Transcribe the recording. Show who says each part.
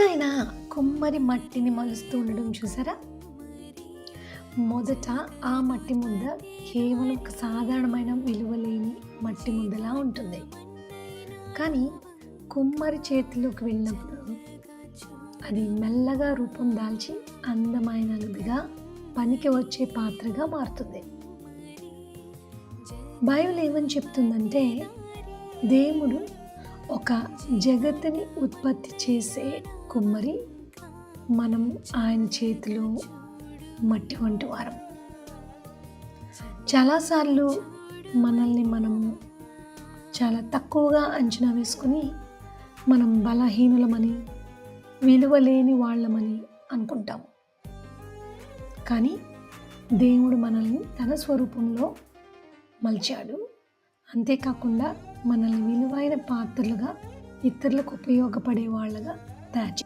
Speaker 1: ఎప్పుడైనా కుమ్మరి మట్టిని మలుస్తూ ఉండడం చూసారా? మొదట ఆ మట్టి ముద్ద కేవలం ఒక సాధారణమైన విలువ లేని మట్టి ముద్దలా ఉంటుంది. కానీ కుమ్మరి చేతిలోకి వెళ్ళినప్పుడు అది మెల్లగా రూపం దాల్చి అందమైనదిగా పనికి వచ్చే పాత్రగా మారుతుంది. బైబిల్ ఏమని చెప్తుందంటే దేవుడు ఒక జగత్తుని ఉత్పత్తి చేసే కుమ్మరి మనం ఆయన చేతిలో మట్టి వంటి వారం. చాలాసార్లు మనల్ని మనం చాలా తక్కువగా అంచనా వేసుకుని మనం బలహీనులమని విలువ లేని వాళ్ళమని అనుకుంటాము. కానీ దేవుడు మనల్ని తన స్వరూపంలో మలిచాడు. అంతేకాకుండా మనల్ని విలువైన పాత్రలుగా ఇతరులకు ఉపయోగపడే వాళ్ళగా తయారు